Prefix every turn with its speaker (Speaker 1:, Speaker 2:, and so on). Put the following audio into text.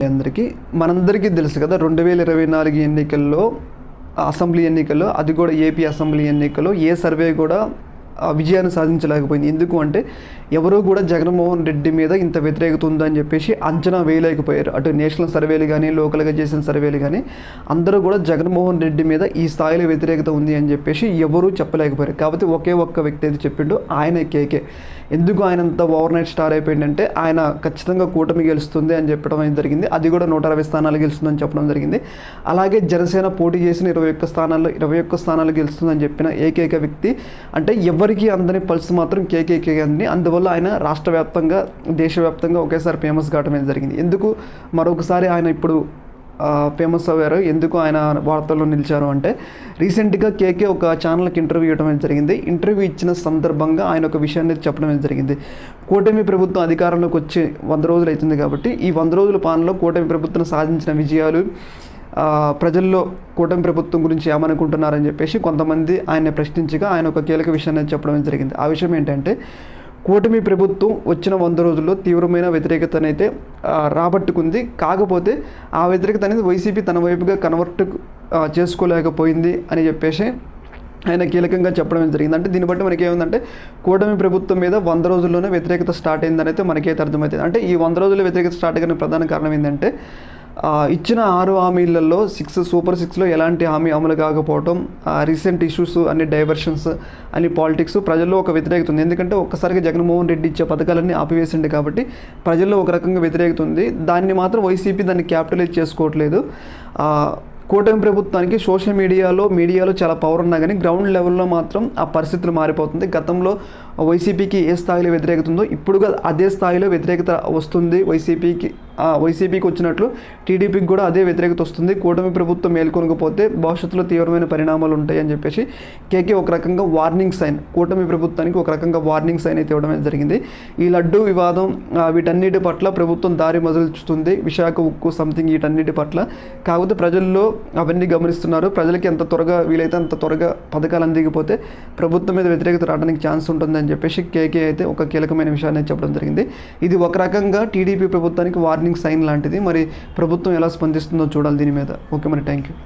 Speaker 1: అందరికీ మనందరికీ తెలుసు కదా రెండు వేల ఇరవై నాలుగు ఎన్నికల్లో అసెంబ్లీ ఎన్నికల్లో అది కూడా ఏపీ అసెంబ్లీ ఎన్నికల్లో ఏ సర్వే కూడా విజయాన్ని సాధించలేకపోయింది. ఎందుకు అంటే ఎవరూ కూడా జగన్మోహన్ రెడ్డి మీద ఇంత వ్యతిరేకత ఉందని చెప్పేసి అంచనా వేయలేకపోయారు. అటు నేషనల్ సర్వేలు కానీ లోకల్గా చేసిన సర్వేలు కానీ అందరూ కూడా జగన్మోహన్ రెడ్డి మీద ఈ స్థాయిలో వ్యతిరేకత ఉంది అని చెప్పేసి ఎవరూ చెప్పలేకపోయారు. కాబట్టి ఒకే ఒక్క వ్యక్తి అయితే చెప్పిండు ఆయన కేకే. ఎందుకు ఆయన అంత ఓవర్ నైట్ స్టార్ అయిపోయిందంటే ఆయన ఖచ్చితంగా కూటమి గెలుస్తుంది అని చెప్పడం జరిగింది. అది కూడా నూట అరవై స్థానాలు గెలుస్తుందని చెప్పడం జరిగింది. అలాగే జనసేన పోటీ చేసిన ఇరవై ఒక్క స్థానాల్లో ఇరవై ఒక్క స్థానాలు గెలుస్తుందని చెప్పిన ఏకైక వ్యక్తి అంటే ఎవరికి అందని పల్స్ మాత్రం కేకేకే అంది అందువల్ల ఆయన రాష్ట్ర వ్యాప్తంగా దేశవ్యాప్తంగా ఒకేసారి ఫేమస్ కావడం అనేది జరిగింది. ఎందుకు మరొకసారి ఆయన ఇప్పుడు ఫేమస్ అయ్యారు? ఎందుకు ఆయన వార్తల్లో నిలిచారు అంటే రీసెంట్గా కేకే ఒక ఛానల్కి ఇంటర్వ్యూ ఇవ్వడం అనేది జరిగింది. ఇంటర్వ్యూ ఇచ్చిన సందర్భంగా ఆయన ఒక విషయాన్ని చెప్పడం అనేది జరిగింది. కూటమి ప్రభుత్వం అధికారంలోకి వచ్చి వంద రోజులు అవుతుంది కాబట్టి ఈ వంద రోజుల పాలనలో కూటమి ప్రభుత్వం సాధించిన విజయాలు ప్రజల్లో కూటమి ప్రభుత్వం గురించి ఏమనుకుంటున్నారని చెప్పేసి కొంతమంది ఆయన ప్రశ్నించగా ఆయన ఒక కీలక విషయాన్ని చెప్పడం జరిగింది. ఆ విషయం ఏంటంటే కూటమి ప్రభుత్వం వచ్చిన వంద రోజుల్లో తీవ్రమైన వ్యతిరేకతనైతే అయితే రాబట్టుకుంది. కాకపోతే ఆ వ్యతిరేకత అనేది వైసీపీ తన వైపుగా కన్వర్ట్ చేసుకోలేకపోయింది అని చెప్పేసి ఆయన కీలకంగా చెప్పడం జరిగింది. అంటే దీన్ని బట్టి మనకి ఏముందంటే కూటమి ప్రభుత్వం మీద వంద రోజుల్లోనే వ్యతిరేకత స్టార్ట్ అయిందని అయితే మనకైతే అర్థమవుతుంది. అంటే ఈ వంద రోజుల వ్యతిరేకత స్టార్ట్ అయిన ప్రధాన కారణం ఏంటంటే ఇచ్చిన ఆరు హామీలలో సిక్స్ సూపర్ సిక్స్లో ఎలాంటి హామీ అమలు కాకపోవడం రీసెంట్ ఇష్యూస్ అన్ని డైవర్షన్స్ అన్ని పాలిటిక్స్ ప్రజల్లో ఒక వ్యతిరేకత ఉంది. ఎందుకంటే ఒక్కసారిగా జగన్మోహన్ రెడ్డి ఇచ్చే పథకాలన్నీ ఆపివేసింది కాబట్టి ప్రజల్లో ఒక రకంగా వ్యతిరేకత ఉంది. దాన్ని మాత్రం వైసీపీ దాన్ని క్యాపిటలైజ్ చేసుకోవట్లేదు. కూటమి ప్రభుత్వానికి సోషల్ మీడియాలో మీడియాలో చాలా పవర్ ఉన్నా కానీ గ్రౌండ్ లెవెల్లో మాత్రం ఆ పరిస్థితులు మారిపోతుంది. గతంలో వైసీపీకి ఏ స్థాయిలో వ్యతిరేకత ఉందో ఇప్పుడు కూడా అదే స్థాయిలో వ్యతిరేకత వస్తుంది వైసీపీకి వైసీపీకి వచ్చినట్లు టీడీపీకి కూడా అదే వ్యతిరేకత వస్తుంది. కూటమి ప్రభుత్వం మేల్కొనకపోతే భవిష్యత్తులో తీవ్రమైన పరిణామాలు ఉంటాయి అని చెప్పేసి కేకే ఒక రకంగా వార్నింగ్ సైన్ కూటమి ప్రభుత్వానికి ఒక రకంగా వార్నింగ్ సైన్ అయితే ఇవ్వడం జరిగింది. ఈ లడ్డు వివాదం వీటన్నిటి పట్ల ప్రభుత్వం దారి మొదలుచుతుంది. విశాఖ ఉక్కు సంథింగ్ వీటన్నిటి పట్ల. కాకపోతే ప్రజల్లో అవన్నీ గమనిస్తున్నారు. ప్రజలకి ఎంత త్వరగా వీలైతే అంత త్వరగా పథకాలు అందిగిపోతే ప్రభుత్వం మీద వ్యతిరేకత రావడానికి ఛాన్స్ ఉంటుందని చెప్పేసి కేకే అయితే ఒక కీలకమైన విషయాన్ని చెప్పడం జరిగింది. ఇది ఒక రకంగా టీడీపీ ప్రభుత్వానికి వార్నింగ్ సైన్ లాంటిది. మరి ప్రభుత్వం ఎలా స్పందిస్తుందో చూడాలి దీని మీద. ఓకే మరి థ్యాంక్ యూ